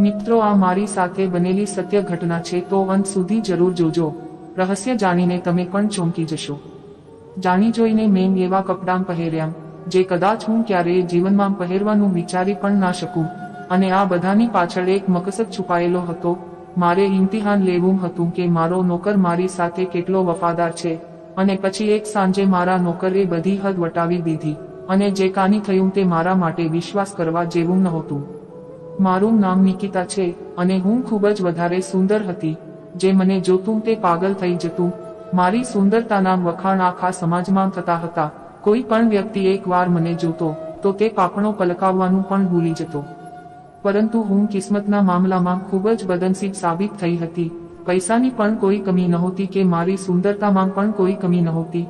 મિત્રો, આ મારી સાથે બનેલી સત્ય ઘટના છે, તો અંત સુધી જરૂર જોજો. રહસ્ય જાણીને તમે પણ ચોંકી જશો. જાણી જોઈને મેં એવા કપડાં પહેર્યા, જે કદાચ હું ક્યારેય જીવનમાં પહેરવાનું વિચારી પણ ના શકું. અને આ બધાની પાછળ એક મકસદ છુપાયેલો હતો. મારે ઇમ્તિહાન લેવું હતું કે મારો નોકર મારી સાથે કેટલો વફાદાર છે. અને પછી એક સાંજે મારા નોકરે બધી હદ વટાવી દીધી. અને જે કાની થયું તે મારા માટે વિશ્વાસ કરવા જેવું નહોતું. મારું નામ નિકિતા છે અને હું ખૂબ જ વધારે સુંદર હતી, જે મને જોતું તે પાગલ થઈ જતું. મારી સુંદરતાના વખાણ આખા સમાજમાં થતા હતા. કોઈ પણ વ્યક્તિ એકવાર મને જોતો, તો તે પાપણો પલકાવવાનું પણ ભૂલી જતો. પરંતુ હું કિસ્મતના મામલામાં ખૂબ જ બદનસીબ સાબિત થઈ હતી. પૈસાની પણ કોઈ કમી નહોતી કે મારી સુંદરતામાં પણ કોઈ કમી નહોતી.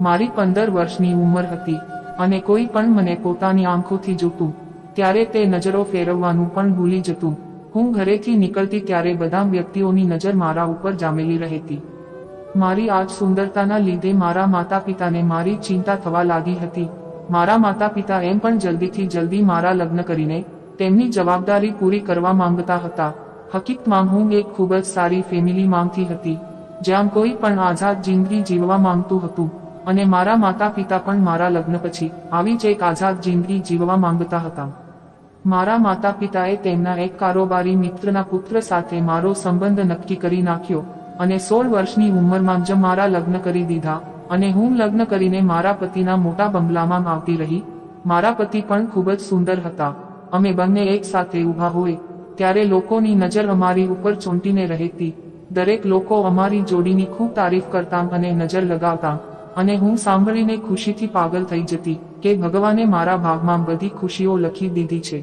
મારી પંદર વર્ષની ઉંમર હતી, અને કોઈ પણ મને પોતાની આંખોથી જોતું. ત્યારે તે નજરો ફેરવવાનું પણ ભૂલી જતું. હું ઘરેથી નીકળતી ત્યારે બધા વ્યક્તિઓની નજર મારા ઉપર જામેલી રહેતી. મારી આજ સુંદરતાના લીધે મારા માતા પિતાને મારી ચિંતા થવા લાગી હતી. મારા માતા પિતા એમ પણ જલ્દીથી જલ્દી મારા લગ્ન કરીને તેમની જવાબદારી પૂરી કરવા માંગતા હતા. હકીકતમાં હું એક ખૂબ જ સારી ફેમિલી માંગતી હતી, જ્યાં કોઈ પણ આઝાદ જિંદગી જીવવા માંગતું હતું, અને મારા માતા પિતા પણ મારા લગ્ન પછી આવી જ એક આઝાદ જિંદગી જીવવા માંગતા હતા. મારા માતા પિતાએ તેમના એક કારોબારી મિત્રના પુત્ર સાથે મારો સંબંધ નક્કી કરી નાખ્યો અને સોળ વર્ષની ઉંમરમાં જ મારા લગ્ન કરી દીધા અને હું લગ્ન કરીને મારા પતિના મોટા બંગલામાં આવતી રહી. મારા પતિ પણ ખૂબ જ સુંદર હતા. અમે બંને એક સાથે ઊભા હોય, ત્યારે લોકોની નજર અમારી ઉપર ચોંટીને રહેતી. દરેક લોકો અમારી જોડીની ખૂબ તારીફ કરતા અને નજર લગાવતા. અને હું સાંભળીને ખુશીથી પાગલ થઈ જતી કે ભગવાને મારા ભાગમાં બધી ખુશીઓ લખી દીધી છે.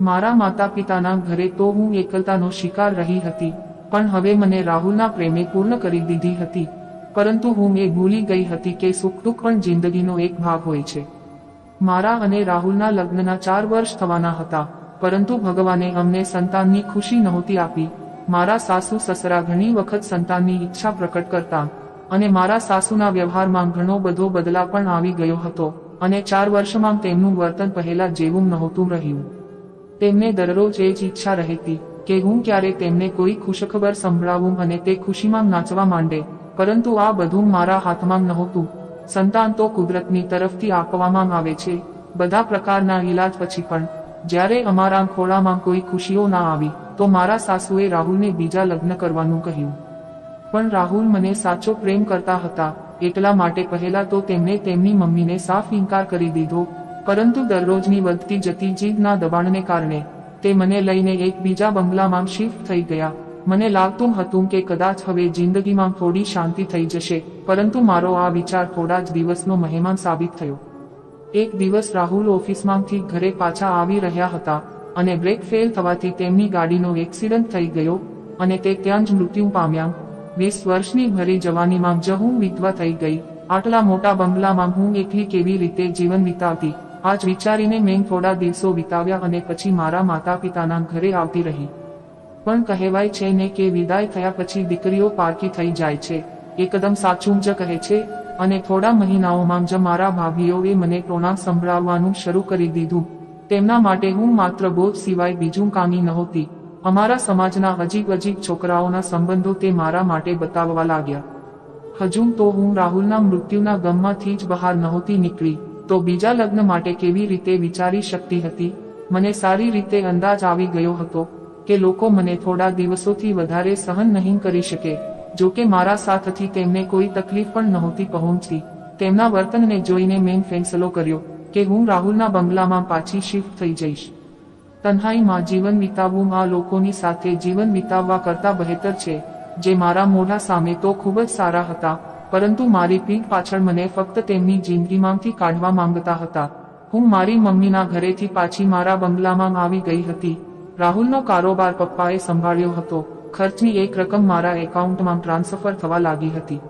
મારા માતા પિતાના ઘરે તો હું એકલતાનો શિકાર રહી હતી, પણ હવે મને રાહુલના પ્રેમે પૂર્ણ કરી દીધી હતી, પરંતુ હું એ ભૂલી ગઈ હતી કે સુખ દુઃખ પણ જિંદગીનો એક ભાગ હોય છે. મારા અને રાહુલના લગ્નના ચાર વર્ષ થવાના હતા, પરંતુ ભગવાને અમને સંતાનની ખુશી નહોતી આપી. મારા સાસુ સસરા ઘણી વખત સંતાનની ઈચ્છા પ્રકટ કરતા અને મારા સાસુના વ્યવહારમાં ઘણો બધો બદલાવ પણ આવી ગયો હતો અને ચાર વર્ષમાં તેમનું વર્તન પહેલા જેવું નહોતું રહ્યું. તેમને દરરોજ એ જ ઈચ્છા રહેતી કે હું ક્યારે તેમને કોઈ ખુશખબર સંભળાવું અને તે ખુશીમાં નાચવા માંડે, પરંતુ આ બધું મારા હાથમાં નહોતું. સંતાન તો કુદરતની તરફથી આપવામાં આવે છે, બધા પ્રકારના ઈલાજ પછી પણ, જ્યારે અમારા ખોળામાં કોઈ ખુશીઓ ના આવી, તો મારા સાસુએ રાહુલને બીજા લગ્ન કરવાનું કહ્યું. પણ રાહુલ મને સાચો પ્રેમ કરતા હતા, એટલા માટે પહેલા તો તેમણે તેમની મમ્મીને સાફ ઇનકાર કરી દીધો, પરંતુ દરરોજની વધતી જતી જીદના દબાણને કારણે, તે મને લઈને એક બીજા બંગલામાં શિફ્ટ થઈ ગયા. મને લાગતું હતું કે કદાચ હવે જિંદગીમાં થોડી શાંતિ થઈ જશે, પરંતુ મારો આ વિચાર થોડા જ દિવસનો મહેમાન સાબિત થયો. એક દિવસ રાહુલ ઓફિસમાંથી ઘરે પાછા આવી રહ્યા હતા, અને બ્રેક ફેલ થવાથી તેમની ગાડીનો એક્સિડન્ટ થઈ ગયો, અને તે ત્યાં જ મૃત્યુ પામ્યા. વીસ વર્ષની ભરી જવાનીમાં જ હું વિધવા થઈ ગઈ. આટલા મોટા બંગલામાં હું એકલી કેવી રીતે જીવન વિતાવતી? આજ વિચારીને મેં થોડા દિવસો વિતાવ્યા અને પછી મારા માતા પિતાના ઘરે આવતી રહી. પણ કહેવાય છે ને કે વિદાય થયા પછી દીકરીઓ પારકી થઈ જાય છે. એકદમ સાચું જ કહે છે. અને થોડા મહિનાઓમાં જ મારા ભાભીઓએ મને ટોણા સંભળાવવાનું શરૂ કરી દીધું. તેમના માટે હું માત્ર બોધ સિવાય બીજું કામી નહોતી. અમારા સમાજના અજીબ અજીબ છોકરાઓના સંબંધો તે મારા માટે બતાવવા લાગ્યા. હજુ તો હું રાહુલના મૃત્યુના ગમમાંથી જ બહાર નહોતી નીકળી, તો બીજા લગ્ન માટે કેવી રીતે વિચારી શકતી હતી? મને સારી રીતે અંદાજ આવી ગયો હતો કે લોકો મને થોડા દિવસોથી વધારે સહન નહીં કરી શકે, જો કે મારા સાથથી તેમને કોઈ તકલીફ પણ નહોતી પહોંચતી. તેમના વર્તનને જોઈને મેં ફેંસલો કર્યો કે હું રાહુલના બંગલામાં પાછી શિફ્ટ થઈ જઈશ. તન્હાઈમાં જીવન વિતાવવું આ લોકોની સાથે જીવન વિતાવવા કરતા બહેતર છે, જે મારા મોઢા સામે તો ખૂબ જ સારા હતા, પરંતુ મારી પીઠ પાછળ મને ફક્ત તેમની જિંદગીમાંથી કાઢવા માંગતા હતા. હું મારી મમ્મીના ઘરેથી પાછી મારા બંગલામાં આવી ગઈ હતી. રાહુલનો કારોબાર પપ્પાએ સંભાળ્યો હતો. ખર્ચની એક રકમ મારા એકાઉન્ટમાં ટ્રાન્સફર થવા લાગી હતી.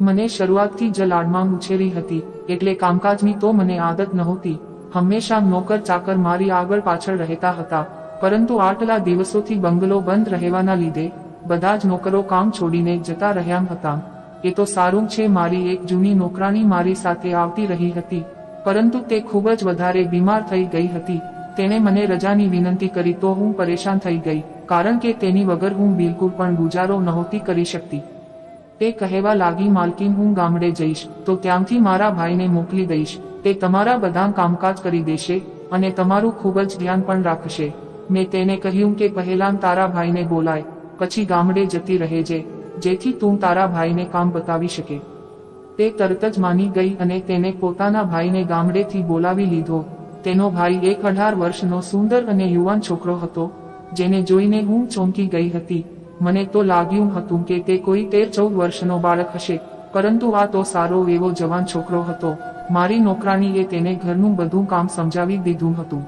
મને શરૂઆતથી જ લાડમાં ઉછેરી હતી, એટલે કામકાજની તો મને આદત નહોતી. હંમેશા નોકર ચાકર મારી આગળ પાછળ રહેતા હતા, પરંતુ આટલા દિવસોથી બંગલો બંધ રહેવાના લીધે, બધા જ નોકરો કામ છોડીને જતા રહ્યા હતા. એ તો સારું છે મારી એક જૂની નોકરાણી મારી સાથે આવતી રહી હતી, પરંતુ તે ખૂબ જ વધારે બીમાર થઈ ગઈ હતી. તેણે મને રજાની વિનંતી કરી તો હું પરેશાન થઈ ગઈ, કારણ કે તેની વગર હું બિલકુલ પણ ગુજારો નહોતી કરી શકતી. તે કહેવા લાગી, માલકીન, હું ગામડે જઈશ, તો ત્યાંથી મારા ભાઈને મોકલી દઈશ. તે તમારા બધા કામકાજ કરી દેશે અને તમારું ખૂબ જ ધ્યાન પણ રાખશે. મેં તેને કહ્યું કે પહેલાં તારા ભાઈને બોલાય, પછી ગામડે જતી રહેજે જેથી તું તારા ભાઈને કામ બતાવી શકે. તે તરત જ માની ગઈ અને તેને પોતાના ભાઈને ગામડેથી બોલાવી લીધો. તેનો ભાઈ એક અઢાર વર્ષનો સુંદર અને યુવાન છોકરો હતો, જેને જોઈને હું ચોંકી ગઈ હતી. મને તો લાગ્યું હતું કે તે કોઈ તેર ચૌદ વર્ષનો બાળક હશે. પરંતુ આ તો સારો એવો જવાન છોકરો હતો. મારી નોકરાણીએ તેને ઘરનું બધું કામ સમજાવી દીધું હતું.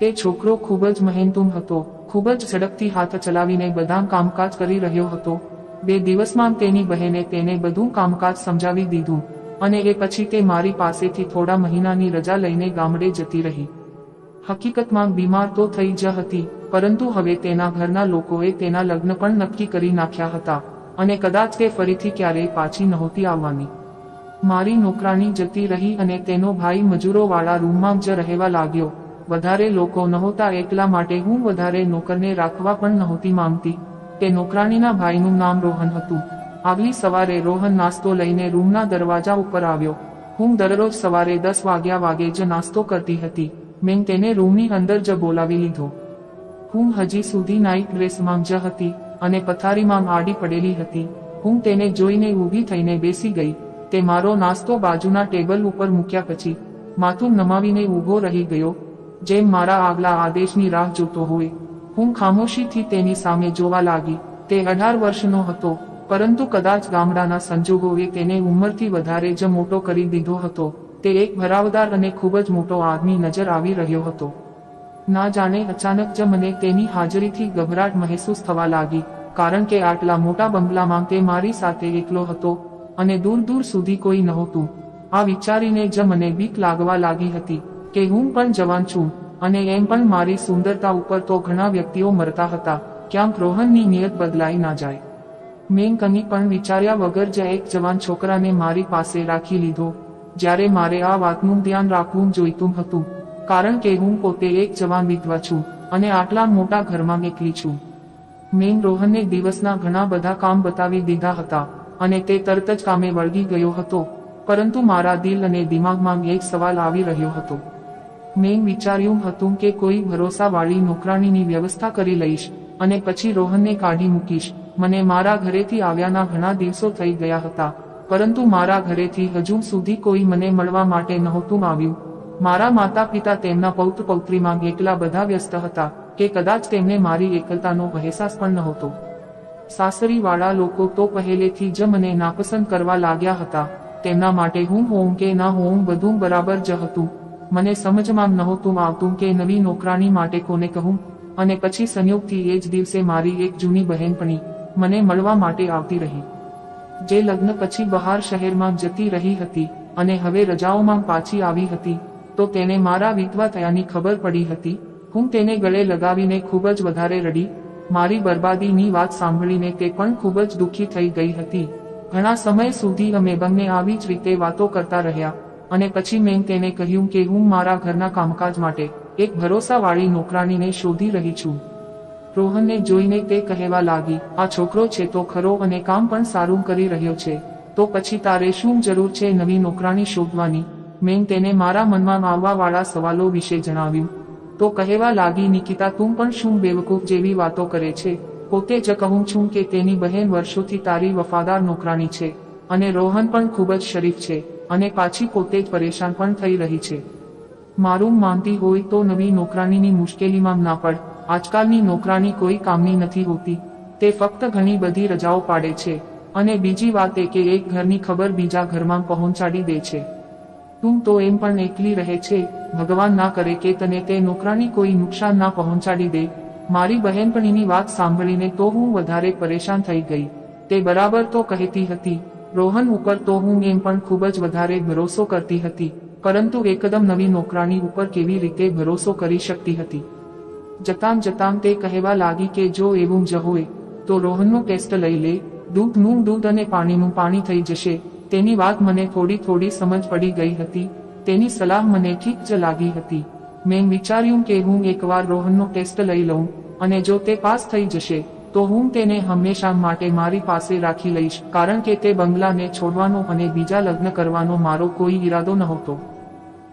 તે છોકરો ખૂબ જ મહેનતુમ હતો, ખૂબ જ ઝડપથી હાથ ચલાવીને બધા કામકાજ કરી રહ્યો હતો. બે દિવસમાં તેની બહેને તેને બધું કામકાજ સમજાવી દીધું, અને એ પછી તે મારી પાસેથી થોડા મહિનાની રજા લઈને ગામડે જતી રહી. હકીકતમાં બીમાર તો થઈ જ હતી, પરંતુ હવે તેના ઘરના લોકોએ તેના લગ્ન પણ નક્કી કરી નાખ્યા હતા. અને કદાચ તે ફરીથી ક્યારેય પાછી નહોતી આવવાની. મારી નોકરાણી જતી રહી અને તેનો ભાઈ મજૂરોવાળા રૂમમાં જ રહેવા લાગ્યો. વધારે લોકો નહોતા એકલા માટે હું વધારે નોકરને રાખવા પણ નહોતી માંગતી. તે નોકરાણીના ભાઈનું નામ રોહન હતું. આગલી સવારે રોહન નાસ્તો લઈને રૂમના દરવાજા ઉપર આવ્યો. હું દરરોજ સવારે દસ વાગ્યા વાગે જ નાસ્તો કરતી હતી. મેં તેને રૂમની અંદર જ બોલાવી લીધો. હું હજી સુધી નાઇટ ડ્રેસમાં જ હતી. અને પથારીમાં માડી પડેલી હતી. હું તેને જોઈને ઊભી થઈને બેસી ગઈ. તે મારો નાસ્તો બાજુના ટેબલ ઉપર મૂક્યા પછી, માથું નમાવીને ઊભો રહી ગયો, જેમ મારા આગલા આદેશની રાહ જોતો હોય. હું ખામોશીથી તેની સામે જોવા લાગી. તે અઢાર વર્ષનો હતો, પરંતુ કદાચ ગામડાના સંજોગોએ તેને ઉંમરથી વધારે જ મોટો કરી દીધો હતો. તે એક ભરાવદાર અને ખૂબ જ મોટો આદમી નજર આવી રહ્યો હતો. ના જાણે અચાનક જ મને તેની હાજરીથી ગભરાટ મહેસૂસ થવા લાગી. કારણ કે આટલા મોટા બંગલામાં તે મારી સાથે એકલો હતો અને દૂર દૂર સુધી કોઈ નહોતું. આ વિચારીને જ મને બીક લાગવા લાગી હતી કે હું પણ જવાન છું અને એમ પણ મારી સુંદરતા ઉપર તો ઘણા વ્યક્તિઓ મરતા હતા. ક્યાંક રોહનની નિયત બદલાઈ ના જાય. મેં કની પણ વિચાર્યા વગર જ એક જવાન છોકરાને મારી પાસે રાખી લીધો. જ્યારે મારે આ વાતનું ધ્યાન રાખવું જોઈતું હતું. કારણ કે હું પોતે એક જવાન વિધવા છું અને આટલા મોટા ઘરમાં એકલી છું. મેં રોહનને દિવસના ઘણા બધા કામ બતાવી દીધા હતા અને તે તરત જ કામે વળગી ગયો હતો, પરંતુ મારા દિલ અને દિમાગમાં એક સવાલ આવી રહ્યો હતો. મેં વિચાર્યું હતું કે કોઈ ભરોસાવાળી નોકરાણીની વ્યવસ્થા કરી લઈશ અને પછી રોહનને કાઢી મૂકીશ. મને મારા ઘરેથી આવ્યાના ઘણા દિવસો થઈ ગયા હતા, પરંતુ મારા ઘરેથી હજુ સુધી કોઈ મને મળવા માટે નહોતું આવ્યું. મારા માતા પિતા તેમના પૌત્ર પૌત્રીમાં એકલા બધા વ્યસ્ત હતા. કે કદાચ તેમને મારી એકલતાનો અહેસાસ પણ નહોતો. સાસરીવાળા લોકો તો પહેલેથી જ મને નાપસંદ કરવા લાગ્યા હતા, તેમના માટે હું હોઉં કે ના હોઉં બધું બરાબર જ હતું. મને સમજમાં નહોતું આવતું કે નવી નોકરાણી માટે કોને કહું, અને પછી સંયોગથી એ જ દિવસે મારી એક જૂની બહેનપણી મને મળવા માટે આવતી રહી. જે લગ્ન પછી બહાર શહેરમાં જતી રહી હતી, અને હવે રજાઓમાં પાછી આવી હતી, તો તેને મારા વિધવા થયાની ખબર પડી હતી. હું તેને ગળે લગાવીને ખૂબ જ વધારે રડી, મારી બરબાદીની વાત સાંભળીને તે પણ ખૂબ જ દુઃખી થઈ ગઈ હતી. ઘણા સમય સુધી અમે બંને આવી જ રીતે વાતો કરતા રહ્યા, અને પછી મેં તેને કહ્યું કે હું મારા ઘરના કામકાજ માટે એક ભરોસાવાળી નોકરાણીને શોધી રહી છું. રોહનને જોઈને તે કહેવા લાગી, આ છોકરો છે તો ખરો અને કામ પણ સારું કરી રહ્યો છે, તો પછી તારે શું જરૂર છે નવી નોકરાણી શોધવાની? મેં તેને મારા મનમાં આવવાવાળા સવાલો વિશે જણાવ્યું. તો કહેવા લાગી નિકિતા, તું પણ શું બેવકૂફ જેવી વાતો કરે છે? પોતે જ કહું છું કે તેની બહેન વર્ષોથી તારી વફાદાર નોકરાણી છે અને રોહન પણ ખૂબ જ શરીફ છે અને પાછી પોતે જ પરેશાન પણ થઈ રહી છે. મારું માનતી હોય તો નવી નોકરાણીની મુશ્કેલીમાં ના પડ. આજકાલની નોકરાણી કોઈ કામની નથી હોતી. તે ફક્ત ઘણી બધી રજાઓ પાડે છે અને બીજી વાત એ કે એક ઘરની ખબર બીજા ઘરમાં પહોંચાડી દે છે. તું તો એમ પણ એકલી રહે છે, ભગવાન ના કરે કે તને તે નોકરાની કોઈ નુકસાન ના પહોંચાડી દે. મારી બહેનપણીની વાત સાંભળીને તો હું વધારે પરેશાન થઈ ગઈ. તે બરાબર તો કહેતી હતી. રોહન ઉપર તો હું એમ પણ ખૂબ જ વધારે ભરોસો કરતી હતી. પરંતુ એકદમ નવી નોકરાણી ઉપર કેવી રીતે ભરોસો કરી શકતી હતી? જતામ જતાં તે કહેવા લાગી કે જો એવું જ હોય, તો રોહનનો ટેસ્ટ લઈ લે. દૂધનું દૂધ અને પાણીનું પાણી થઈ જશે. તેની વાત મને થોડી થોડી સમજ પડી ગઈ હતી. તેની સલાહ મને ઠીક જ લાગી હતી. મેં વિચાર્યું કે હું એકવાર રોહનનો ટેસ્ટ લઈ લઉં, અને જો તે પાસ થઈ જશે, તો હું તેને હંમેશા માટે મારી પાસે રાખી લઈશ, કારણ કે તે બંગલાને છોડવાનો અને બીજા લગ્ન કરવાનો મારો કોઈ ઈરાદો નહોતો.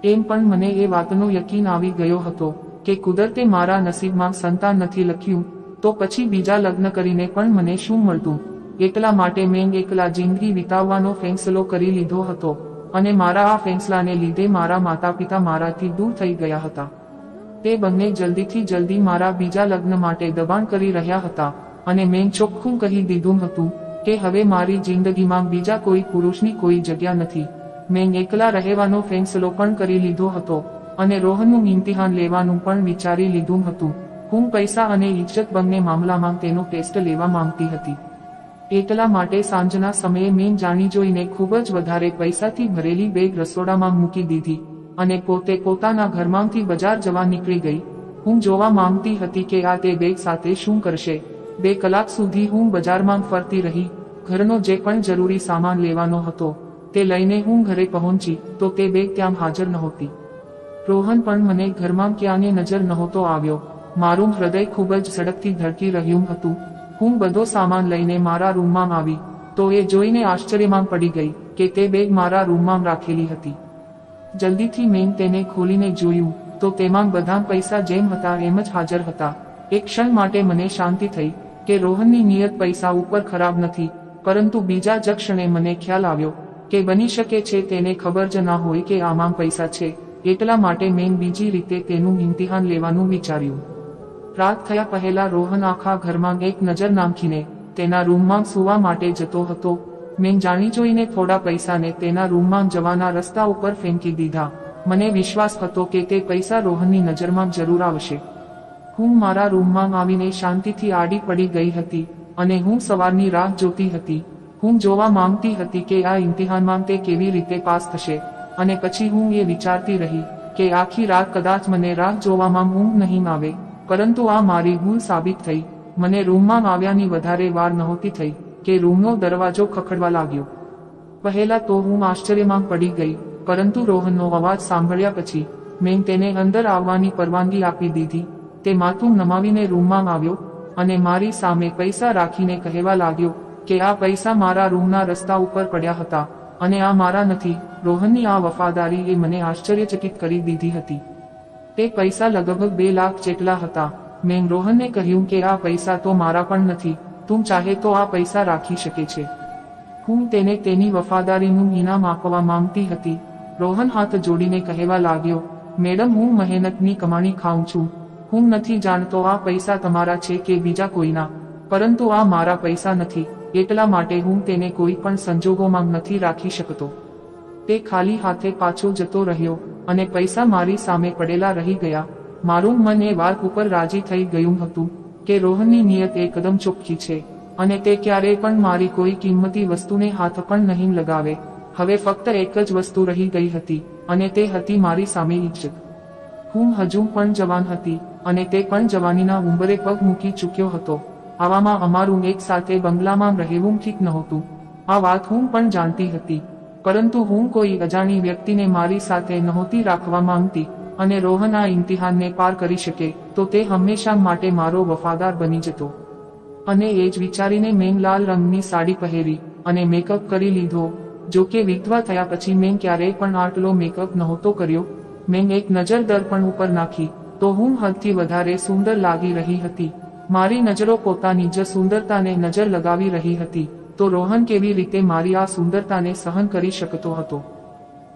એમ પણ મને એ વાતનો યકીન આવી ગયો હતો, કે કુદરતે મારા નસીબમાં સંતાન નથી લખ્યું, તો પછી બીજા લગ્ન કરીને પણ મને શું મળતું? એકલા માટે મેં એકલા જિંદગી વિતાવવાનો ફેંસલો કરી લીધો હતો અને મારા આ ફેંસલાને લીધે મારા માતા પિતા મારાથી દૂર થઈ ગયા હતા. તે બંને જલ્દીથી જલ્દી મારા બીજા લગ્ન માટે દબાણ કરી રહ્યા હતા અને મેં ચોખ્ખું કહી દીધું હતું કે હવે મારી જિંદગીમાં બીજા કોઈ પુરુષની કોઈ જગ્યા નથી. મેં એકલા રહેવાનો ફેંસલો પણ કરી લીધો હતો અને રોહનનું ઇમ્તિહાન લેવાનું પણ વિચારી લીધું હતું. હું પૈસા અને ઇજ્જત બંને મામલામાં તેનો ટેસ્ટ લેવા માંગતી હતી. એટલા માટે સાંજના સમયે મેં જાણી જોઈને ખૂબ જ વધારે પૈસાથી ભરેલી બેગ રસોડામાં મૂકી દીધી અને પોતે પોતાના ઘરમાંથી બજાર જવા નીકળી ગઈ. હું જોવા માંગતી હતી કે આ તે બેગ સાથે શું કરશે. બે કલાક સુધી હું બજારમાં ફરતી રહી. ઘરનો જે પણ જરૂરી સામાન લેવાનો હતો, તે લઈને હું ઘરે પહોંચી, તો તે બેગ ત્યાં હાજર નહોતી. રોહન પણ મને ઘરમાં ક્યાંને નજર નહોતો આવ્યો. મારું હૃદય ખૂબ જ ઝડપથી ધડકી રહ્યું હતું. હું બધો સામાન લઈને મારા રૂમમાં આવી, તો એ જોઈને આશ્ચર્યમાં પડી ગઈ કે તે બેગ મારા રૂમમાં રાખેલી હતી. જલ્દીથી મેં તેને ખોલીને જોયું, તો તેમાં બધા પૈસા જેમ હતા એમ જ હાજર હતા. એક ક્ષણ માટે મને શાંતિ થઈ કે રોહનની નિયત પૈસા ઉપર ખરાબ નથી, પરંતુ બીજા જ ક્ષણે મને ખ્યાલ આવ્યો કે બની શકે છે તેને ખબર જ ના હોય કે આમાં પૈસા છે, એટલા માટે મેં બીજી રીતે તેનું ઇમ્તિહાન લેવાનું વિચાર્યું. રાત થયા પહેલા રોહન આખા ઘરમાં એક નજર નાખીને તેના રૂમમાં સૂવા માટે જતો હતો. મેં જાણી જોઈને થોડા પૈસાને તેના રૂમમાં જવાના રસ્તા ઉપર ફેંકી દીધા. મને વિશ્વાસ હતો કે તે પૈસા રોહનની નજરમાં જરૂર આવશે. હું મારા રૂમમાં આવીને શાંતિથી આડી પડી ગઈ હતી અને હું સવારની રાહ જોતી હતી. હું જોવા માંગતી હતી કે આ ઇમ્તિહાનમાં તે કેવી રીતે પાસ થશે અને પછી હું એ વિચારતી રહી કે આખી રાત કદાચ મને રાહ જોવામાં ઊંઘ નહીં આવે. પરંતુ આ મારી ભૂલ સાબિત થઈ. મને રૂમમાં આવ્યાની વધારે વાર નહોતી થઈ કે રૂમનો દરવાજો ખખડવા લાગ્યો. પહેલા તો હું આશ્ચર્યમાં પડી ગઈ, પરંતુ રોહનનો અવાજ સાંભળ્યા પછી મેં તેને અંદર આવવાની પરવાનગી આપી દીધી. તે માથું નમાવીને રૂમમાં આવ્યો અને મારી સામે પૈસા રાખીને કહેવા લાગ્યો કે આ પૈસા મારા રૂમના રસ્તા ઉપર પડ્યા હતા અને આ મારા નથી. રોહનની આ વફાદારી એ મને આશ્ચર્યચકિત કરી દીધી હતી. તે પૈસા લગભગ બે લાખ જેટલા હતા. મેં રોહનને કહ્યું કે આ પૈસા તો મારા પણ નથી, તું ચાહે તો આ પૈસા રાખી શકે છે. હું તેને તેની વફાદારીનું ઇનામ આપવા માંગતી હતી. રોહન હાથ જોડીને કહેવા લાગ્યો, મેડમ, હું મહેનતની કમાણી ખાઉં છું. હું નથી જાણતો આ પૈસા તમારા છે કે બીજા કોઈના. પરંતુ આ મારા પૈસા નથી. એટલા માટે હું તેને કોઈ પણ સંજોગોમાં નથી રાખી શકતો. તે ખાલી હાથે પાછો જતો રહ્યો. અને પૈસા મારી સામે પડેલા રહી ગયા. મારું મન એ વાત ઉપર રાજી થઈ ગયું હતું કે રોહનની નિયત એકદમ ચોખ્ખી છે અને તે ક્યારેય પણ મારી કોઈ કિંમતી વસ્તુને હાથ પણ નહીં લગાવે. હવે ફક્ત એક જ વસ્તુ રહી ગઈ હતી અને તે હતી મારી સામે ઇજ્જત હું હજુ પણ જવાન હતી અને તે પણ જવાનીના ઉંબરે પગ મૂકી ચૂક્યો હતો. આવામાં અમારું એક સાથે બંગલામાં રહેવું ઠીક નહોતું. આ વાત હું પણ જાણતી હતી. પરંતુ હું કોઈ અજાણી વ્યક્તિને મારી સાથે નહોતી રાખવા માંગતી અને રોહન આ ઇમ્તિહાનને પાર કરી શકે, તો તે હંમેશા માટે મારો વફાદાર બની જતો. અને એ જ વિચારીને મેં લાલ રંગની સાડી પહેરી અને મેકઅપ કરી લીધો. જો કે વિધવા થયા પછી મેં ક્યારેય પણ આટલો મેકઅપ નહોતો કર્યો. મેં એક નજર દર્પણ ઉપર નાખી, તો હું હદથી વધારે સુંદર લાગી રહી હતી. મારી નજરો પોતાની જ સુંદરતાને નજર લગાવી રહી હતી. તો રોહન કેવી રીતે મારી આ સુંદરતાને સહન કરી શકતો હતો?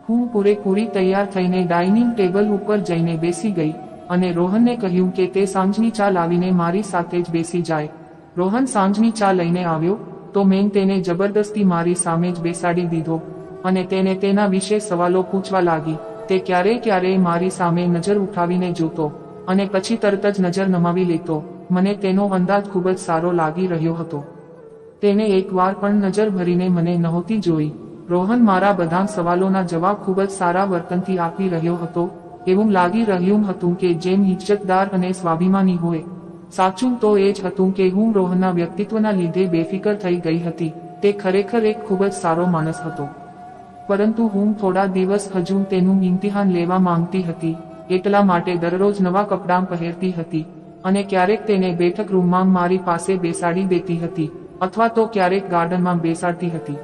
હું પૂરેપૂરી તૈયાર થઈને ડાઇનિંગ ટેબલ ઉપર જઈને બેસી ગઈ અને રોહનને કહ્યું કે તે સાંજની ચા લાવીને મારી સાથે જ બેસી જાય. રોહન સાંજની ચા લઈને આવ્યો, તો મેં તેને જબરદસ્તી મારી સામે જ બેસાડી દીધો અને તેને તેના વિશે સવાલો પૂછવા લાગી. તે ક્યારેય ક્યારેય મારી સામે નજર ઉઠાવીને જોતો અને પછી તરત જ નજર નમાવી લેતો. મને તેનો અંદાજ ખૂબ જ સારો લાગી રહ્યો હતો. તેને એકવાર પણ નજર ભરીને મને નહોતી જોઈ. રોહન મારા બધા સવાલોના જવાબ ખૂબ જ સારા વર્તનથી આપી રહ્યો હતો. એવું લાગી રહ્યું હતું કે જેમ ઇજ્જતદાર અને સ્વાભિમાની હોય, સાચું તો એ જ હતું કે હું રોહનના વ્યક્તિત્વના લીધે બેફિકર થઈ ગઈ હતી. તે ખરેખર એક ખૂબ જ સારો માણસ હતો. પરંતુ હું થોડા દિવસ હજુ તેનું ઇમ્તિહાન લેવા માંગતી હતી, એટલા માટે દરરોજ નવા કપડાં પહેરતી હતી અને ક્યારેક તેને બેઠક રૂમમાં મારી પાસે બેસાડી દેતી હતી. અથવા તો ક્યારેક ગાર્ડનમાં બેસાડતી હતી.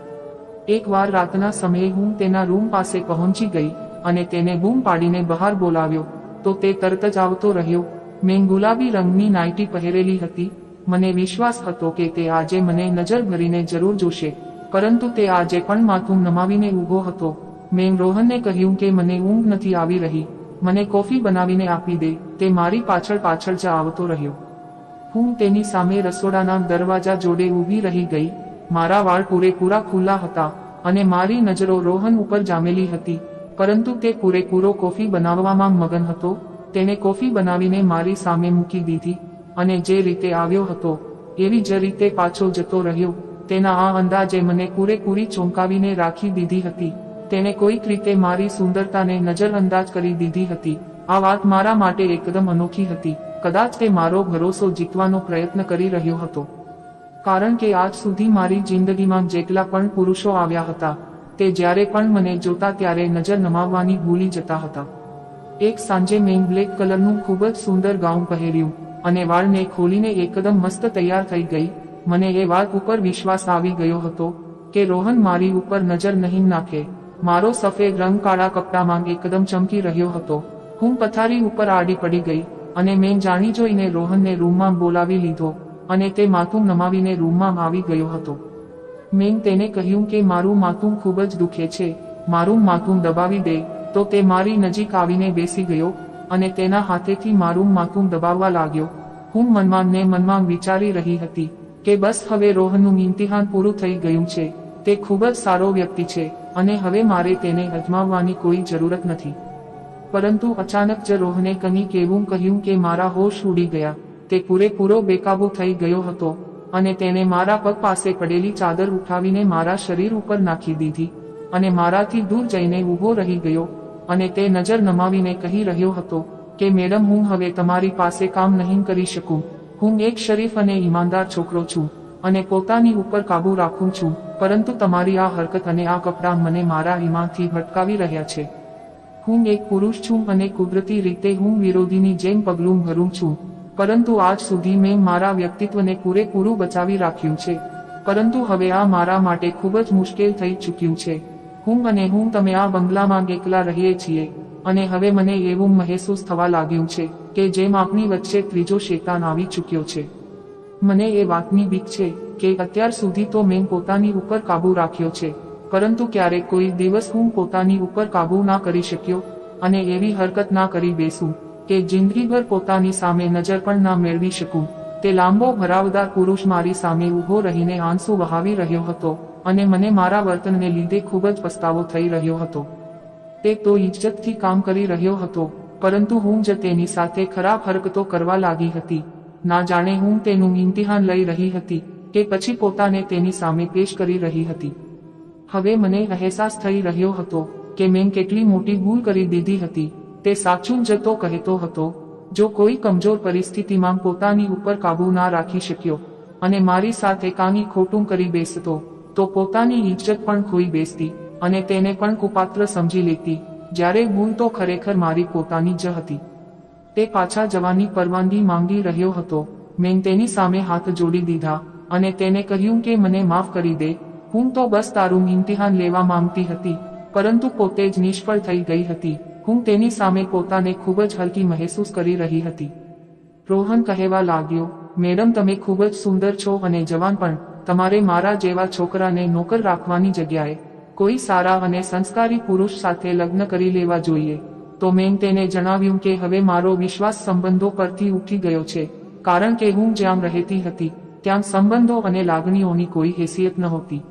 એકવાર રાતના સમયે હું તેના રૂમ પાસે પહોંચી ગઈ અને તેને બૂમ પાડીને બહાર બોલાવ્યો, તો તે તરત જ આવતો રહ્યો. મેં ગુલાબી રંગની નાઇટી પહેરેલી હતી. મને વિશ્વાસ હતો કે તે આજે મને નજર ભરીને જરૂર જોશે, પરંતુ તે આજે પણ માથું નમાવીને ઊભો હતો. મેં રોહનને કહ્યું કે મને ઊંઘ નથી આવી રહી. મને કોફી બનાવીને આપી દે. તે મારી પાછળ પાછળ જ આવતો રહ્યો. હું તેની સામે રસોડાના દરવાજા જોડે ઊભી રહી ગઈ. મારા વાળ પૂરેપૂરા ખુલ્લા હતા અને મારી નજરો રોહન ઉપર જામેલી હતી. પરંતુ તે પૂરેપૂરો કોફી બનાવવામાં મગન હતો. તેને કોફી બનાવીને મારી સામે મૂકી દીધી અને જે રીતે આવ્યો હતો, એવી જ રીતે પાછો જતો રહ્યો. તેના આ અંદાજે મને પૂરેપૂરી ચોંકાવીને રાખી દીધી હતી. તેને કોઈક રીતે મારી સુંદરતાને નજરઅંદાજ કરી દીધી હતી. આ વાત મારા માટે એકદમ અનોખી હતી. કદાચ તે મારો ભરોસો જીતવાનો પ્રયત્ન કરી રહ્યો હતો. કારણ કે આજ સુધી મારી જિંદગીમાં જેટલા પણ પુરુષો આવ્યા હતા, તે જ્યારે પણ મને જોતા ત્યારે નજર નમાવવાની ભૂલી જતા હતા. એક સાંજે મેં બ્લેક કલરનું ખૂબ જ સુંદર ગાઉન પહેર્યું, અને વાળને ખોલીને એકદમ મસ્ત તૈયાર થઈ ગઈ, મને એ વાત ઉપર વિશ્વાસ આવી ગયો હતો, કે રોહન મારી ઉપર નજર નહીં નાખે. મારો સફેદ રંગ કાળા કપડામાં એકદમ ચમકી રહ્યો હતો. હું પથારી ઉપર આડી પડી ગઈ અને મેં જાણી જોઈને રોહનને રૂમમાં બોલાવી લીધો અને તે માથું નમાવીને રૂમમાં આવી ગયો હતો. મેં તેને કહ્યું કે મારું માથું ખૂબ જ દુખે છે, મારું માથું દબાવી દે, તો તે મારી નજીક આવીને બેસી ગયો અને તેના હાથેથી મારું માથું દબાવવા લાગ્યો. હું મનમાં ને મનમાં વિચારી રહી હતી કે બસ હવે રોહનનું ઇમ્તિહાન પૂરું થઈ ગયું છે, તે ખૂબ જ સારો વ્યક્તિ છે અને હવે મારે તેને અજમાવવાની કોઈ જરૂરત નથી. પરંતુ અચાનક જ રોહને કહી કેવું કહ્યું કે મારા હોશ ઉડી ગયા. તે પૂરેપૂરો બેકાબુ થઈ ગયો હતો અને તેને મારા પગ પાસે પડેલી ચાદર ઉઠાવીને મારા શરીર ઉપર નાખી દીધી અને મારાથી દૂર જઈને ઊભો રહી ગયો અને તે નજર નમાવીને કહી રહ્યો હતો કે, મેડમ, હું હવે તમારી પાસે કામ નહીં કરી શકું. હું એક શરીફ અને ઈમાનદાર છોકરો છું અને પોતાની ઉપર કાબુ રાખું છું, પરંતુ તમારી આ હરકત અને આ કપડાં મને મારા ઈમાનથી ભટકાવી રહ્યા છે. હું એક પુરુષ છું અને કુદરતી રીતે હું વિરોધીની જેમ પગલું ભરું છું. પરંતુ આજ સુધી મેં મારા વ્યક્તિત્વને પૂરેપૂરું બચાવી રાખ્યું છે. પરંતુ હવે આ મારા માટે ખૂબ જ મુશ્કેલ થઈ ચૂક્યું છે. હું અને હું તમે આ બંગલામાં એકલા રહીએ છીએ. અને હવે મને એવું મહેસૂસ થવા લાગ્યું છે કે જેમ આપની વચ્ચે ત્રીજો શેતાન આવી ચૂક્યો છે. મને એ વાતની બીક છે કે અત્યાર સુધી તો મેં પોતાની ઉપર કાબુ રાખ્યો છે. પરંતુ ક્યારેક કોઈ દિવસ હું પોતાની ઉપર કાબુ ના કરી શક્યો અને એવી હરકત ના કરી બેસું કે જિંદગીભર પોતાની સામે નજર પણ ના મેળવી શકું. તે લાંબો ભરાવદાર પુરુષ મારી સામે ઊભો રહીને આંસુ વહાવી રહ્યો હતો અને મને મારા વર્તનને લીધે ખૂબ જ પસ્તાવો થઈ રહ્યો હતો. તે તો ઇજ્જતથી કામ કરી રહ્યો હતો, પરંતુ હું જ તેની સાથે ખરાબ હરકતો કરવા લાગી હતી. ના જાણે હું તેનું ઇમ્તિહાન લઈ રહી હતી કે પછી પોતાને તેની સામે પેશ કરી રહી હતી. હવે મને અહેસાસ થઈ રહ્યો હતો કે મેં કેટલી મોટી ભૂલ કરી દીધી હતી. તે સાચું જતો કહેતો હતો. જો કોઈ કમજોર પરિસ્થિતિમાં પોતાની ઉપર કાબુ ના રાખી શક્યો અને મારી સાથે કાની ખોટું કરી બેસતો, તો પોતાની ઇજ્જત પણ ખોઈ બેસતી અને તેને પણ કુપાત્ર સમજી લેતી. જ્યારે ભૂલ તો ખરેખર મારી પોતાની જ હતી. તે પાછા જવાની પરવાનગી માંગી રહ્યો હતો. મેં તેની સામે હાથ જોડી દીધા અને તેને કહ્યું કે મને માફ કરી દે હું તો બસ તારું ઇમ્તિહાન લેવા માંગતી હતી, પરંતુ પોતે જ નિષ્ફળ થઈ ગઈ હતી. હું તેની સામે પોતાને ખૂબ જ હલકી મહેસૂસ કરી રહી હતી. રોહન કહેવા લાગ્યો, મેડમ, તમે ખૂબ જ સુંદર છો અને જવાન પણ. તમારે મારા જેવા છોકરાને નોકર રાખવાની જગ્યાએ કોઈ સારા અને સંસ્કારી પુરુષ સાથે લગ્ન કરી લેવા જોઈએ. તો મેં તેને જણાવ્યું કે હવે મારો વિશ્વાસ સંબંધો પરથી ઉઠી ગયો છે. કારણ કે હું જ્યાં રહેતી હતી, ત્યાં સંબંધો અને લાગણીઓની કોઈ હેસિયત નહોતી.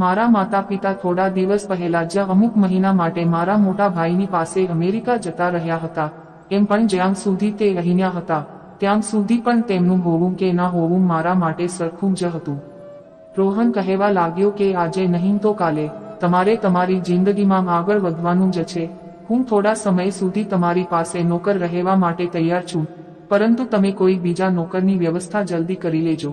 મારા માતા પિતા થોડા દિવસ પહેલા જ અમુક મહિના માટે મારા મોટા ભાઈની પાસે અમેરિકા જતા રહ્યા હતા. એમ પણ જ્યાં સુધી તે અહીંયા હતા, ત્યાં સુધી પણ તેમનું હોવું કે ના હોવું મારા માટે સરખું જ હતું. રોહન કહેવા લાગ્યો કે આજે નહીં તો કાલે, તમારે તમારી જિંદગીમાં આગળ વધવાનું જ છે. હું થોડા સમય સુધી તમારી પાસે નોકર રહેવા માટે તૈયાર છું, પરંતુ તમે કોઈ બીજા નોકરની વ્યવસ્થા જલ્દી કરી લેજો.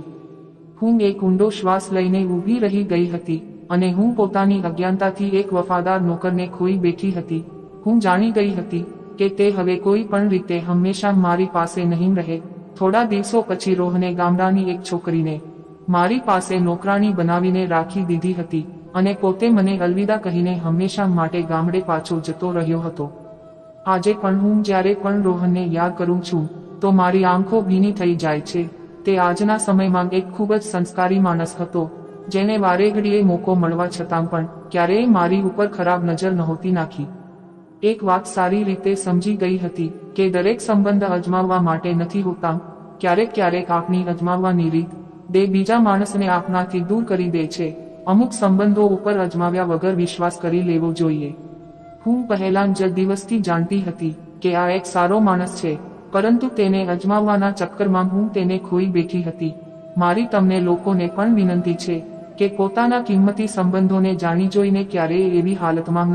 હું એક ઊંડો શ્વાસ લઈને ઊભી રહી ગઈ હતી. અને હું પોતાની અજ્ઞાનતાથી એક વફાદાર નોકરને ખોઈ બેઠી હતી. હું જાણી ગઈ હતી કે તે હવે કોઈ પણ રીતે હંમેશા મારી પાસે નહીં રહે. થોડા દિવસો પછી રોહને ગામડાની એક છોકરીને મારી પાસે નોકરાણી બનાવીને રાખી દીધી હતી અને પોતે મને અલવિદા કહીને હંમેશા માટે ગામડે પાછો જતો રહ્યો હતો. આજે પણ હું જ્યારે પણ રોહનને યાદ કરું છું, તો મારી આંખો ભીની થઈ જાય છે. તે આજના સમયમાં એક ખૂબ જ સંસ્કારી માણસ હતો. જેને વારે ઘડીએ મોકો મળવા છતાં પણ ક્યારેય મારી ઉપર ખરાબ નજર નહોતી નાખી. એક વાત સારી રીતે સમજી ગઈ હતી કે દરેક સંબંધ અજમાવવા માટે નથી હોતા. ક્યારેક ક્યારેક આપણી અજમાવવાની રીત દે બીજા માણસને આપણાથી દૂર કરી દે છે. અમુક સંબંધો ઉપર અજમાવ્યા વગર વિશ્વાસ કરી લેવો જોઈએ. હું પહેલા જ દિવસથી જાણતી હતી કે આ એક સારો માણસ છે, પરંતુ તેને અજમાવવાના ચક્કરમાં હું તેને ખોઈ બેઠી હતી. મારી તમને લોકોને પણ વિનંતી છે કે પોતાના કિંમતી સંબંધોને જાણી જોઈને ક્યારેય એવી હાલતમાં ના